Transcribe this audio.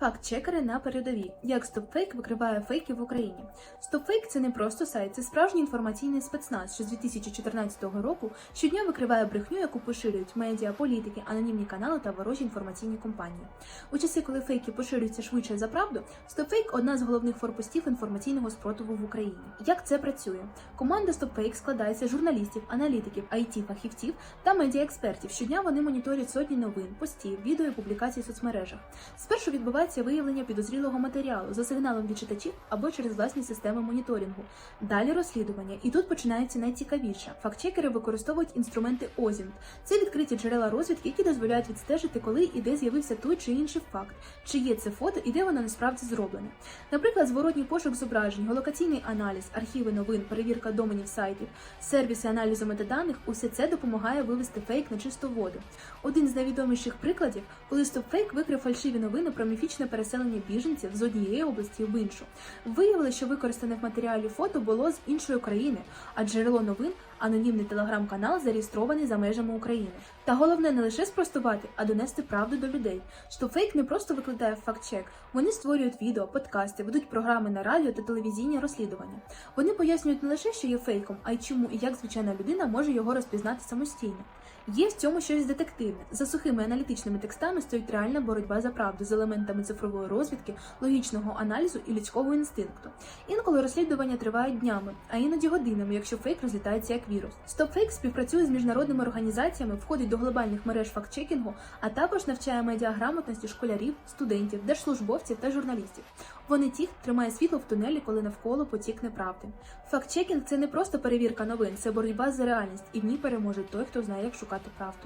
Факт-чекери на передовій. Як StopFake викриває фейки в Україні. StopFake – це не просто сайт, це справжній інформаційний спецназ, що з 2014 року щодня викриває брехню, яку поширюють медіа, політики, анонімні канали та ворожі інформаційні компанії. У часи, коли фейки поширюються швидше за правду, StopFake – одна з головних форпостів інформаційного спротиву в Україні. Як це працює? Команда StopFake складається з журналістів, аналітиків, it фахівців та медіаекспертів. Щодня вони моніторять сотні новин, постів, відео і публікацій в соцмережах. Спершу відбувається виявлення підозрілого матеріалу за сигналом від читачів або через власні системи моніторингу. Далі розслідування, і тут починається найцікавіше. Фактчекери використовують інструменти ОЗІНТ. Це відкриті джерела розвідки, які дозволяють відстежити, коли і де з'явився той чи інший факт, чи є це фото і де воно насправді зроблене. Наприклад, зворотній пошук зображень, голокаційний аналіз, архіви новин, перевірка доменів сайтів, сервіси аналізу метаданих – усе це допомагає вивести фейк на чисту воду. Один з найвідоміших прикладів, коли StopFake викрив фальшиві новини про міфічне переселення біженців з однієї області в іншу. Виявили, що використане в матеріалі фото було з іншої країни, а джерело новин анонімний телеграм-канал зареєстрований за межами України. Та головне не лише спростувати, а донести правду до людей. StopFake не просто викладає факт-чек, вони створюють відео, подкасти, ведуть програми на радіо та телевізійні розслідування. Вони пояснюють не лише, що є фейком, а й чому і як звичайна людина може його розпізнати самостійно. Є в цьому щось детективне. За сухими аналітичними текстами стоїть реальна боротьба за правду з елементами цифрової розвідки, логічного аналізу і людського інстинкту. Інколи розслідування тривають днями, а іноді годинами, якщо фейк розлітається як вірус. StopFake співпрацює з міжнародними організаціями, входить до глобальних мереж фактчекінгу, а також навчає медіаграмотності школярів, студентів, держслужбовців та журналістів. Вони ті, хто тримає світло в тунелі, коли навколо потік неправди. Фактчекінг це не просто перевірка новин, це боротьба за реальність, і в ній переможе той, хто знає, як шукати правду.